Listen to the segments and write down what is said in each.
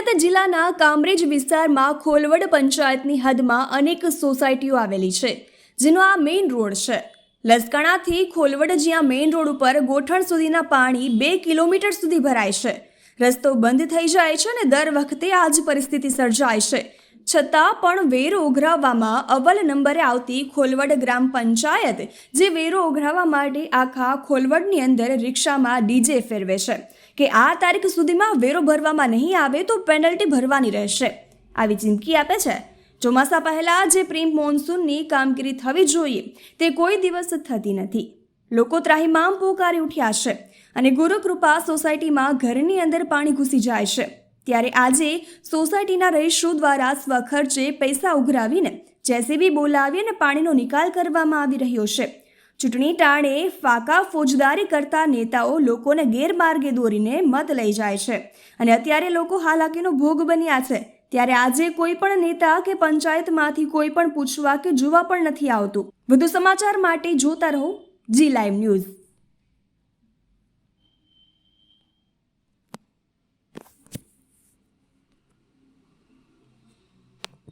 સુરત જિલ્લાના કામરેજ વિસ્તારમાં ખોલવડ પંચાયતની હદમાં અનેક સોસાયટીઓ આવેલી છે, જેનો આ મેઇન રોડ છે. લસકણાથી ખોલવડ જ્યાં મેઇન રોડ ઉપર ગોઠણ સુધીના પાણી બે કિલોમીટર સુધી ભરાય છે. રસ્તો બંધ થઈ જાય છે અને દર વખતે આ જ પરિસ્થિતિ સર્જાય છે. છતાં પણ વેરો ઉઘરાવવામાં અવ્વલ નંબરે આવતી ખોલવડ ગ્રામ પંચાયત, જે વેરો ઉઘરાવવા માટે આખા ખોલવડની અંદર રિક્ષામાં ડીજે ફેરવે છે. કે આ તારીખ સુધીમાં વેરો ભરવામાં નહીં આવે તો પેનલ્ટી ભરવાની રહેશે. આવી ચીમકી આપે છે. ચોમાસા પહેલાં જે પ્રી મોન્સૂનની કામગીરી થવી જોઈએ તે કોઈ દિવસ થતી નથી. લોકો ત્રાહીમામ પોકારી ઉઠ્યા છે અને ગુરુકૃપા સોસાયટીમાં ઘરની અંદર પાણી ઘૂસી જાય છે. ત્યારે આજે સોસાયટીના રહીશો દ્વારા સ્વખર્ચે પૈસા ઉઘરાવીને જેસીબી બોલાવી અને પાણીનો નિકાલ કરવામાં આવી રહ્યો છે. ચૂંટણી ટાણે ફાકા ફોજદારી કરતા નેતાઓ લોકોને ગેરમાર્ગે દોરીને મત લઈ જાય છે. અને અત્યારે લોકો હાલાકીનો ભોગ બન્યા છે. ત્યારે આજે કોઈ પણ નેતા કે પંચાયતમાંથી કોઈ પણ પૂછવા કે જોવા પણ નથી આવતું. વધુ સમાચાર માટે જોતા રહો જી લાઈવ ન્યૂઝ.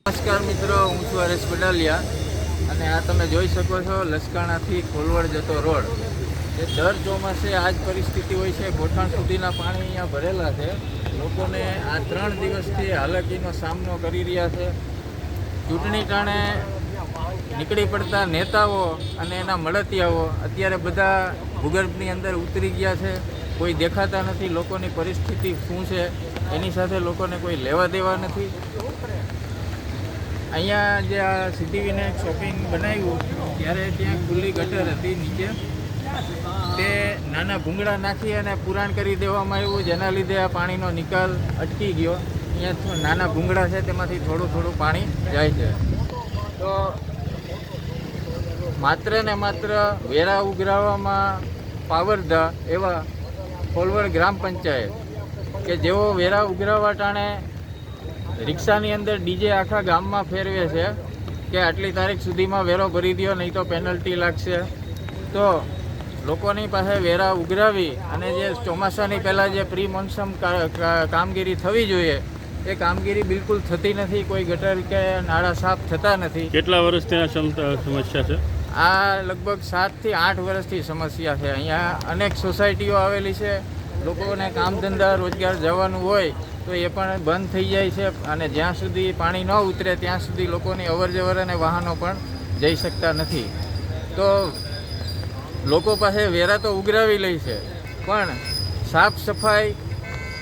નમસ્કાર મિત્રો, હું છું હરેશ બડાલિયા. અને આ તમે જોઈ શકો છો, લસકાણાથી ખોલવડ જતો રોડ. એ દર ચોમાસે આ જ પરિસ્થિતિ હોય છે. ગોઠણ સુધીના પાણી અહીંયા ભરેલા છે. લોકોને આ ત્રણ દિવસથી હાલાકીનો સામનો કરી રહ્યા છે. ચૂંટણી કારણે નીકળી પડતા નેતાઓ અને એના મળતિયાઓ અત્યારે બધા ભૂગર્ભની અંદર ઉતરી ગયા છે. કોઈ દેખાતા નથી લોકોની પરિસ્થિતિ શું છે. એની સાથે લોકોને કોઈ લેવા દેવા નથી. અહીંયા જે આ સિદ્ધિવિનાયક શોપિંગ બનાવ્યું, ત્યારે ત્યાં ખુલ્લી ગટર હતી નીચે. તે નાના ભૂંગળા નાખી અને પુરાણ કરી દેવામાં આવ્યું, જેના લીધે આ પાણીનો નિકાલ અટકી ગયો. અહીંયા નાના ભૂંગળા છે, તેમાંથી થોડું થોડું પાણી જાય છે. તો માત્ર ને માત્ર વેરા ઉઘરાવવામાં પાવરધા એવા કોલવડ ગ્રામ પંચાયત, કે જેઓ વેરા ઉઘરાવવા ટાણે રિક્ષાની અંદર ડીજે આખા ગામમાં ફેરવે છે કે આટલી તારીખ સુધીમાં વેરો ભરી દો નહીં તો પેનલ્ટી લાગશે. તો લોકોની પાસે વેરા ઉઘરાવી અને જે ચોમાસાની પહેલાં જે પ્રી મોન્સમ કામગીરી થવી જોઈએ એ કામગીરી બિલકુલ થતી નથી. કોઈ ગટર કે નાળા સાફ થતા નથી. કેટલા વર્ષથી આ સમસ્યા છે? આ લગભગ સાતથી આઠ વર્ષથી સમસ્યા છે. અહીંયા અનેક સોસાયટીઓ આવેલી છે. લોકોને કામ ધંધા, રોજગાર જવાનું હોય તો એ પણ બંધ થઈ જાય છે અને જ્યાં સુધી પાણી ન ઉતરે ત્યાં સુધી લોકોની અવર જવર અને વાહનો પણ જઈ શકતા નથી. તો લોકો પાસે વેરા તો ઉઘરાવી લે છે, પણ સાફ સફાઈ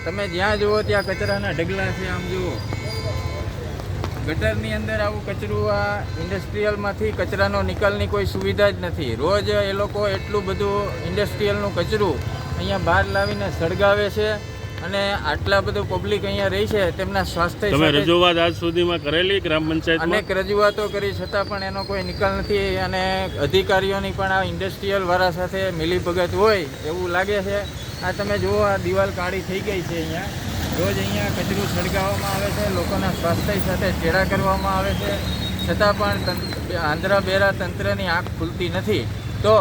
તમે જ્યાં જુઓ ત્યાં કચરાના ઢગલા છે, આમ જુઓ. ગટરની અંદર આવું કચરું આ ઇન્ડસ્ટ્રીયલમાંથી કચરાનો નિકાલની કોઈ સુવિધા જ નથી. રોજ એ લોકો એટલું બધું ઇન્ડસ્ટ્રીયલનું કચરું અહીંયા બહાર લાવીને સળગાવે છે અને આટલા બધું પબ્લિક અહીંયા રહી છે તેમના સ્વાસ્થ્ય તમે રજૂઆત આજ સુધીમાં કરેલી ગ્રામ પંચાયત અનેક રજૂઆતો કરી છતાં પણ એનો કોઈ નિકાલ નથી અને અધિકારીઓની પણ આ ઇન્ડસ્ટ્રીયલ વાળા સાથે મિલીભગત હોય એવું લાગે છે. આ તમે જુઓ આ દિવાલ કાળી થઈ ગઈ છે અહીંયા. રોજ અહીંયા કચરું સળગાવવામાં આવે છે લોકોના સ્વાસ્થ્ય સાથે ચેડા કરવામાં આવે છે. છતાં પણ આંધ્રા બેરા તંત્રની આંખ ખુલતી નથી. તો